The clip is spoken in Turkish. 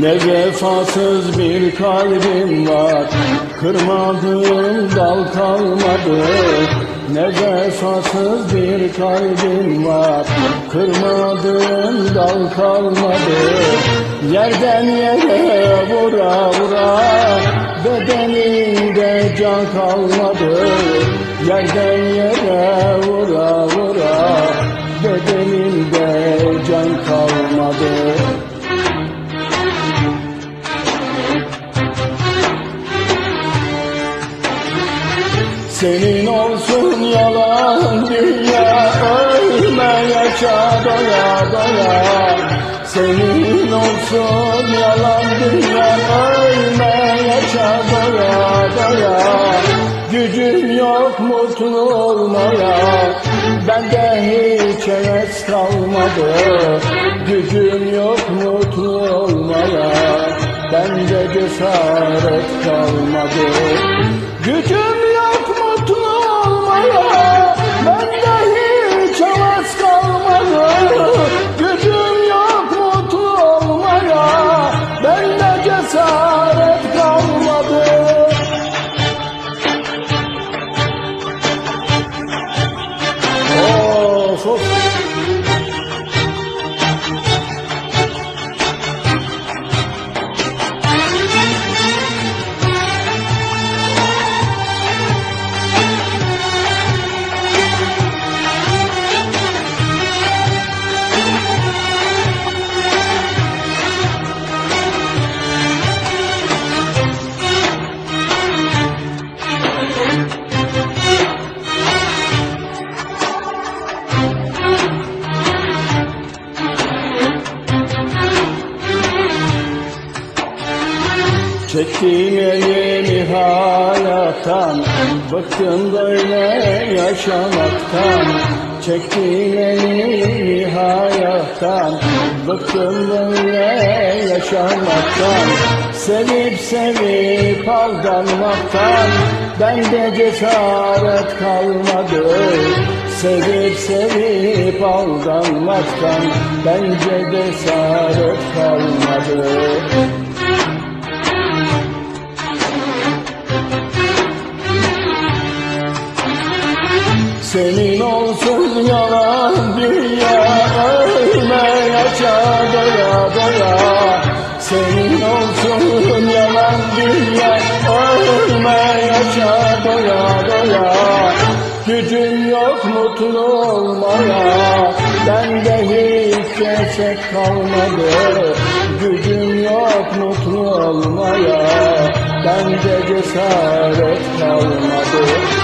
Ne vefasız bir kalbim var. Kırmadığım dal kalmadı. Ne vefasız bir kalbim var. Kırmadığım dal kalmadı. Yerden yere vura vura Bedenimde can kalmadı. Yerden Senin olsun yalan dünya ölme yaşa doya doya Senin olsun yalan dünya ölme yaşa doya doya Gücüm yok mutlu olmaya Bende hiç heves kalmadı. Gücüm yok mutlu olmaya Bende cesaret kalmadı. Gücüm Çektiğim elimi hayattan Bıktım böyle yaşamaktan. Çektiğim elimi hayattan Bıktım böyle yaşamaktan. Sevip sevip aldanmaktan Bende cesaret kalmadı. Sevip sevip aldanmaktan Bence cesaret kalmadı Senin olsun yalan dünya ölme yaşa doya doya. Senin olsun yalan dünya ölme yaşa doya doya. Gücüm yok mutlu olmaya Bende hiç ceset kalmadı. Gücüm yok mutlu olmaya Bende cesaret kalmadı